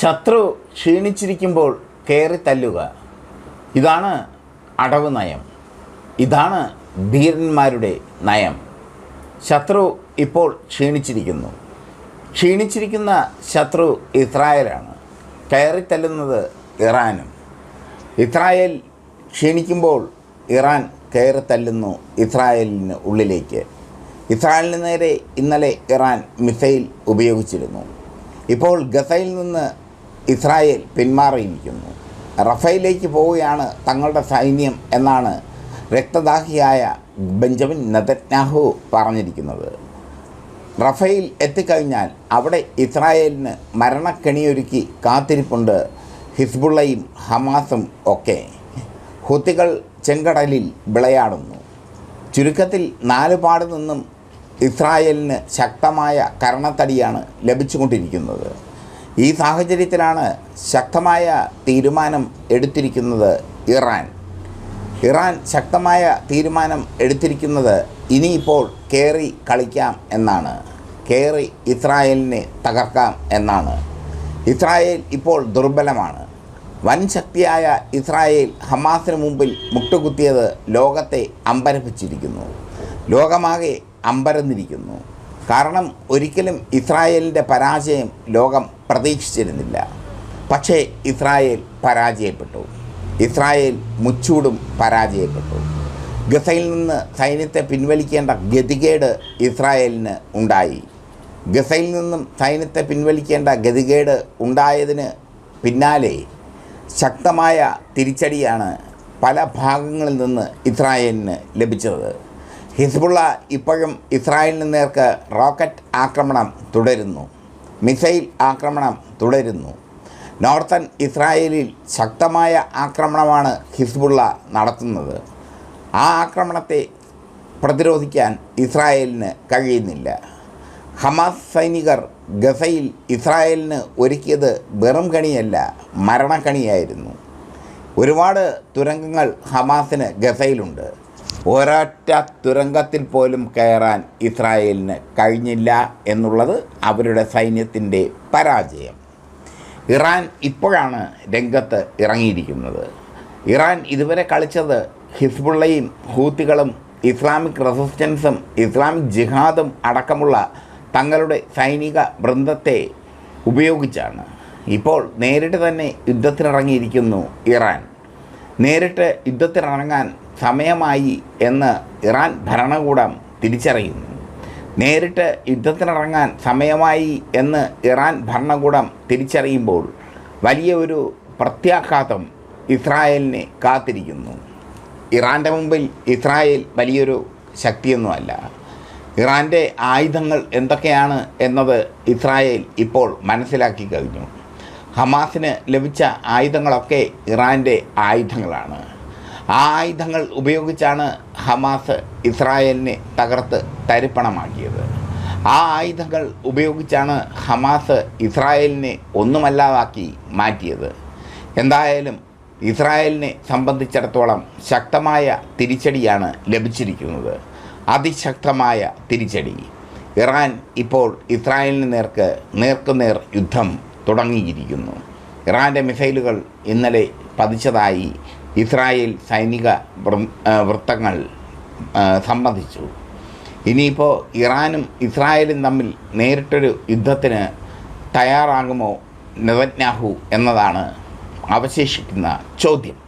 ശത്രു ക്ഷീണിച്ചിരിക്കുമ്പോൾ കയറി തല്ലുക. ഇതാണ് അടവ് നയം. ഇതാണ് ധീരന്മാരുടെ നയം. ശത്രു ഇപ്പോൾ ക്ഷീണിച്ചിരിക്കുന്നു. ക്ഷീണിച്ചിരിക്കുന്ന ശത്രു ഇസ്രായേലാണ്. കയറി തല്ലുന്നത് ഇറാനും. ഇസ്രായേൽ ക്ഷീണിക്കുമ്പോൾ ഇറാൻ കയറി തല്ലുന്നു ഇസ്രായേലിന് ഉള്ളിലേക്ക്. ഇസ്രായേലിന് നേരെ ഇന്നലെ ഇറാൻ മിസൈൽ ഉപയോഗിച്ചിരുന്നു. ഇപ്പോൾ ഗസയിൽ നിന്ന് ഇസ്രായേൽ പിന്മാറിയിരിക്കുന്നു. റഫയിലേക്ക് പോവുകയാണ് തങ്ങളുടെ സൈന്യം എന്നാണ് രക്തദാഹിയായ ബെഞ്ചമിൻ നെതന്യാഹു പറഞ്ഞിരിക്കുന്നത്. റഫയിൽ എത്തിക്കഴിഞ്ഞാൽ അവിടെ ഇസ്രായേലിന് മരണക്കെണിയൊരുക്കി കാത്തിരിപ്പുണ്ട് ഹിസ്ബുള്ളയും ഹമാസും ഒക്കെ. ഹുത്തികൾ ചെങ്കടലിൽ വിളയാടുന്നു. ചുരുക്കത്തിൽ നാലുപാട് നിന്നും ഇസ്രായേലിന് ശക്തമായ കരണത്തടിയാണ് ലഭിച്ചുകൊണ്ടിരിക്കുന്നത്. ഈ സാഹചര്യത്തിലാണ് ശക്തമായ തീരുമാനം എടുത്തിരിക്കുന്നത് ഇറാൻ. ഇറാൻ ശക്തമായ തീരുമാനം എടുത്തിരിക്കുന്നത് ഇനിയിപ്പോൾ കയറി കളിക്കാം എന്നാണ്. കയറി ഇസ്രായേലിനെ തകർക്കാം എന്നാണ്. ഇസ്രായേൽ ഇപ്പോൾ ദുർബലമാണ്. വൻ ശക്തിയായ ഇസ്രായേൽ ഹമാസിന് മുമ്പിൽ മുട്ടുകുത്തിയത് ലോകത്തെ അമ്പരപ്പിച്ചിരിക്കുന്നു. ലോകമാകെ അമ്പരന്നിരിക്കുന്നു. കാരണം ഒരിക്കലും ഇസ്രായേലിന്റെ പരാജയം ലോകം പ്രതീക്ഷിച്ചിരുന്നില്ല. പക്ഷേ ഇസ്രായേൽ പരാജയപ്പെട്ടു. ഇസ്രായേൽ മുച്ചൂടും പരാജയപ്പെട്ടു. ഗസയിൽ നിന്ന് സൈന്യത്തെ പിൻവലിക്കേണ്ട ഗതികേട് ഇസ്രായേലിന് ഉണ്ടായി. ഗസയിൽ നിന്നും സൈന്യത്തെ പിൻവലിക്കേണ്ട ഗതികേട് ഉണ്ടായതിന് പിന്നാലെ ശക്തമായ തിരിച്ചടിയാണ് പല ഭാഗങ്ങളിൽ നിന്ന് ഇസ്രായേലിന് ലഭിച്ചത്. ഹിസ്ബുള്ള ഇപ്പോഴും ഇസ്രായേലിന് നേർക്ക് റോക്കറ്റ് ആക്രമണം തുടരുന്നു. മിസൈൽ ആക്രമണം തുടരുന്നു. നോർത്തൻ ഇസ്രായേലിൽ ശക്തമായ ആക്രമണമാണ് ഹിസ്ബുള്ള നടത്തുന്നത്. ആ ആക്രമണത്തെ പ്രതിരോധിക്കാൻ ഇസ്രായേലിന് കഴിയുന്നില്ല. ഹമാസ് സൈനികർ ഗസയിൽ ഇസ്രായേലിന് ഒരുക്കിയത് വെറും കണിയല്ല മരണക്കണിയായിരുന്നു. ഒരുപാട് തുരങ്കങ്ങൾ ഹമാസിന് ഗസയിലുണ്ട്. ഒരൊറ്റ തുരങ്കത്തിൽ പോലും കയറാൻ ഇസ്രായേലിന് കഴിഞ്ഞില്ല എന്നുള്ളത് അവരുടെ സൈന്യത്തിന്റെ പരാജയം. ഇറാൻ ഇപ്പോഴാണ് രംഗത്ത് ഇറങ്ങിയിരിക്കുന്നത്. ഇറാൻ ഇതുവരെ കളിച്ചത് ഹിസ്ബുള്ളയും ഹൂത്തികളും ഇസ്ലാമിക് റെസിസ്റ്റൻസും ഇസ്ലാമിക് ജിഹാദും അടക്കമുള്ള തങ്ങളുടെ സൈനിക വൃന്ദത്തെ ഉപയോഗിച്ചാണ്. ഇപ്പോൾ നേരിട്ട് തന്നെ യുദ്ധത്തിനിറങ്ങിയിരിക്കുന്നു ഇറാൻ. നേരിട്ട് യുദ്ധത്തിനിറങ്ങാൻ സമയമായി എന്ന് ഇറാൻ ഭരണകൂടം തിരിച്ചറിയുന്നു. നേരിട്ട് യുദ്ധത്തിനിറങ്ങാൻ സമയമായി എന്ന് ഇറാൻ ഭരണകൂടം തിരിച്ചറിയുമ്പോൾ വലിയ ഒരു പ്രത്യാഘാതം ഇസ്രായേലിനെ കാത്തിരിക്കുന്നു. ഇറാന്റെ മുമ്പിൽ ഇസ്രായേൽ വലിയൊരു ശക്തിയൊന്നുമല്ല. ഇറാന്റെ ആയുധങ്ങൾ എന്തൊക്കെയാണ് എന്നത് ഇസ്രായേൽ ഇപ്പോൾ മനസ്സിലാക്കി കഴിഞ്ഞു. ഹമാസിന് ലഭിച്ച ആയുധങ്ങളൊക്കെ ഇറാന്റെ ആയുധങ്ങളാണ്. ആയുധങ്ങൾ ഉപയോഗിച്ചാണ് ഹമാസ് ഇസ്രായേലിനെ തകർത്ത് തരിപ്പണമാക്കിയത്. ആ ആയുധങ്ങൾ ഉപയോഗിച്ചാണ് ഹമാസ് ഇസ്രായേലിനെ ഒന്നുമല്ലാതാക്കി മാറ്റിയത്. എന്തായാലും ഇസ്രായേലിനെ സംബന്ധിച്ചിടത്തോളം ശക്തമായ തിരിച്ചടിയാണ് ലഭിച്ചിരിക്കുന്നത്. അതിശക്തമായ തിരിച്ചടി. ഇറാൻ ഇപ്പോൾ ഇസ്രായേലിന് നേർക്ക് നേർക്കുനേർ യുദ്ധം തുടങ്ങിയിരിക്കുന്നു. ഇറാന്റെ മിസൈലുകൾ ഇന്നലെ പതിച്ചതായി ഇസ്രായേൽ സൈനിക വൃത്തങ്ങൾ സമ്മതിച്ചു ഇനിയിപ്പോൾ ഇറാനും ഇസ്രായേലും തമ്മിൽ നേരിട്ടൊരു യുദ്ധത്തിന് തയ്യാറാകുമോ നെതന്യാഹു എന്നതാണ് അവശേഷിക്കുന്ന ചോദ്യം.